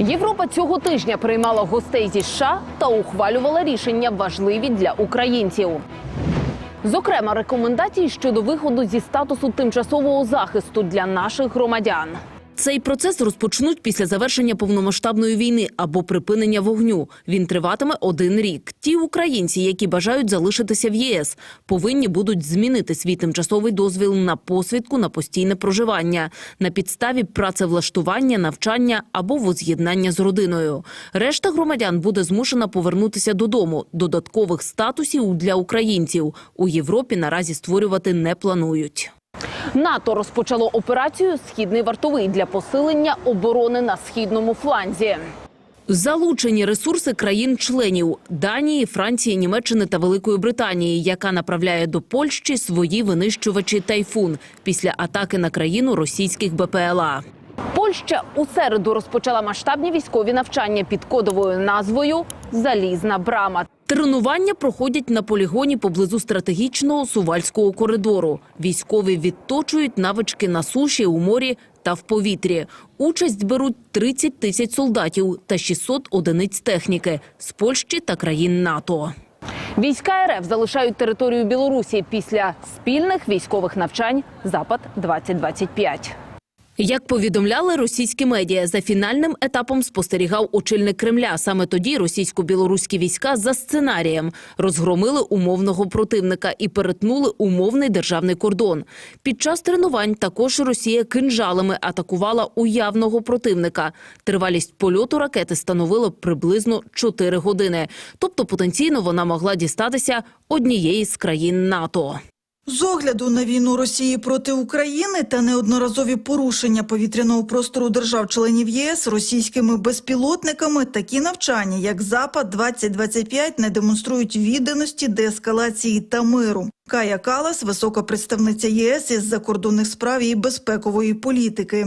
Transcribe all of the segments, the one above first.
Європа цього тижня приймала гостей зі США та ухвалювала рішення важливі для українців. Зокрема, рекомендації щодо виходу зі статусу тимчасового захисту для наших громадян. Цей процес розпочнуть після завершення повномасштабної війни або припинення вогню. Він триватиме один рік. Ті українці, які бажають залишитися в ЄС, повинні будуть змінити свій тимчасовий дозвіл на посвідку на постійне проживання на підставі працевлаштування, навчання або воз'єднання з родиною. Решта громадян буде змушена повернутися додому. Додаткових статусів для українців у Європі наразі створювати не планують. НАТО розпочало операцію Східний вартовий для посилення оборони на східному фланзі. Залучені ресурси країн-членів Данії, Франції, Німеччини та Великої Британії, яка направляє до Польщі свої винищувачі тайфун після атаки на країну російських БПЛА. Польща у середу розпочала масштабні військові навчання під кодовою назвою Залізна брама. Тренування проходять на полігоні поблизу стратегічного сувальського коридору. Військові відточують навички на суші, у морі та в повітрі. Участь беруть 30 тисяч солдатів та 600 одиниць техніки з Польщі та країн НАТО. Війська РФ залишають територію Білорусі після спільних військових навчань Запад 2025 як повідомляли російські медіа, за фінальним етапом спостерігав очільник Кремля. Саме тоді російсько-білоруські війська за сценарієм розгромили умовного противника і перетнули умовний державний кордон. Під час тренувань також Росія кинжалами атакувала уявного противника. Тривалість польоту ракети становила приблизно 4 години. Тобто потенційно вона могла дістатися однієї з країн НАТО. З огляду на війну Росії проти України та неодноразові порушення повітряного простору держав-членів ЄС російськими безпілотниками такі навчання, як Запад 2025 не демонструють відданості деескалації та миру. Кая Калас, висока представниця ЄС із закордонних справ і безпекової політики.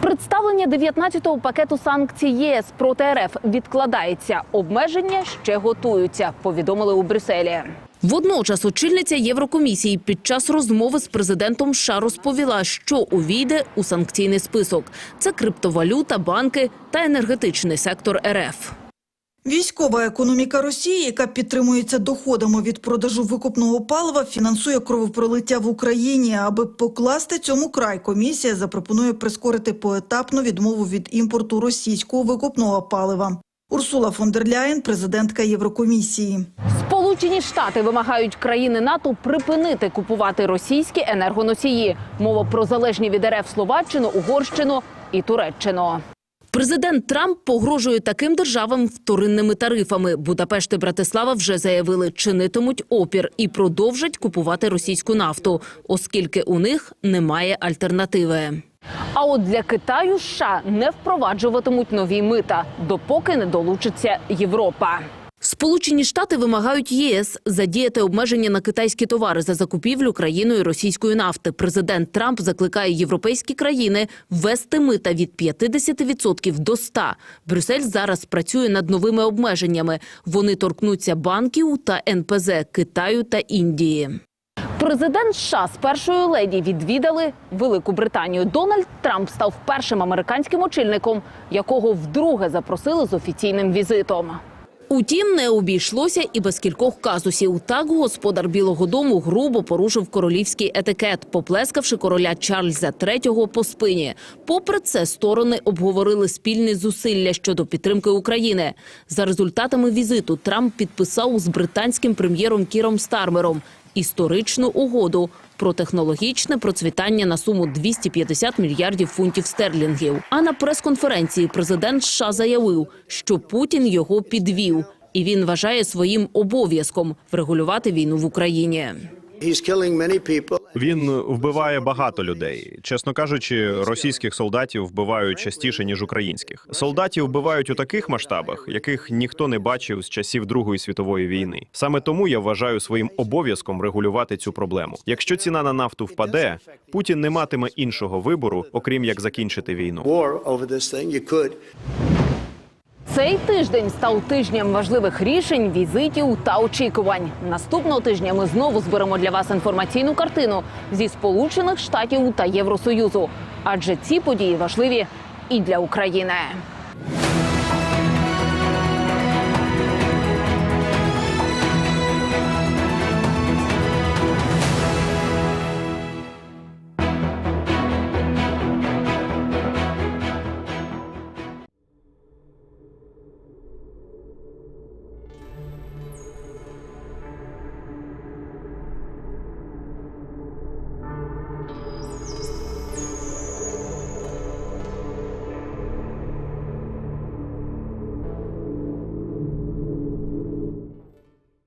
Представлення 19-го пакету санкцій ЄС проти РФ відкладається. Обмеження ще готуються. Повідомили у Брюсселі. Водночас очільниця Єврокомісії під час розмови з президентом США розповіла, що увійде у санкційний список. Це криптовалюта, банки та енергетичний сектор РФ. Військова економіка Росії, яка підтримується доходами від продажу викопного палива, фінансує кровопролиття в Україні. Аби покласти цьому край, комісія запропонує прискорити поетапну відмову від імпорту російського викопного палива. Урсула фон дер Ляєн, президентка Єврокомісії. Сполучені Штати вимагають країни НАТО припинити купувати російські енергоносії. Мова про залежні від РФ Словаччину, Угорщину і Туреччину. Президент Трамп погрожує таким державам вторинними тарифами. Будапешт і Братислава вже заявили, чинитимуть опір і продовжать купувати російську нафту, оскільки у них немає альтернативи. А от для Китаю США не впроваджуватимуть нові мита, допоки не долучиться Європа. Сполучені Штати вимагають ЄС задіяти обмеження на китайські товари за закупівлю країною російської нафти. Президент Трамп закликає європейські країни ввести мита від 50% до 100%. Брюссель зараз працює над новими обмеженнями. Вони торкнуться банків та НПЗ Китаю та Індії. Президент США з першою леді відвідали Велику Британію. Дональд Трамп став першим американським очільником, якого вдруге запросили з офіційним візитом. Утім, не обійшлося і без кількох казусів. Так господар Білого Дому грубо порушив королівський етикет, поплескавши короля Чарльза III по спині. Попри це, сторони обговорили спільні зусилля щодо підтримки України. За результатами візиту Трамп підписав з британським прем'єром Кіром Стармером історичну угоду про технологічне процвітання на суму 250 мільярдів фунтів стерлінгів. А на прес-конференції президент США заявив, що Путін його підвів, і він вважає своїм обов'язком врегулювати війну в Україні. Він вбиває багато людей. Чесно кажучи, російських солдатів вбивають частіше ніж українських. Солдатів вбивають у таких масштабах, яких ніхто не бачив з часів Другої світової війни. Саме тому я вважаю своїм обов'язком регулювати цю проблему. Якщо ціна на нафту впаде, Путін не матиме іншого вибору, окрім як закінчити війну. Цей тиждень став тижнем важливих рішень, візитів та очікувань. Наступного тижня ми знову зберемо для вас інформаційну картину зі Сполучених Штатів та Євросоюзу, адже ці події важливі і для України.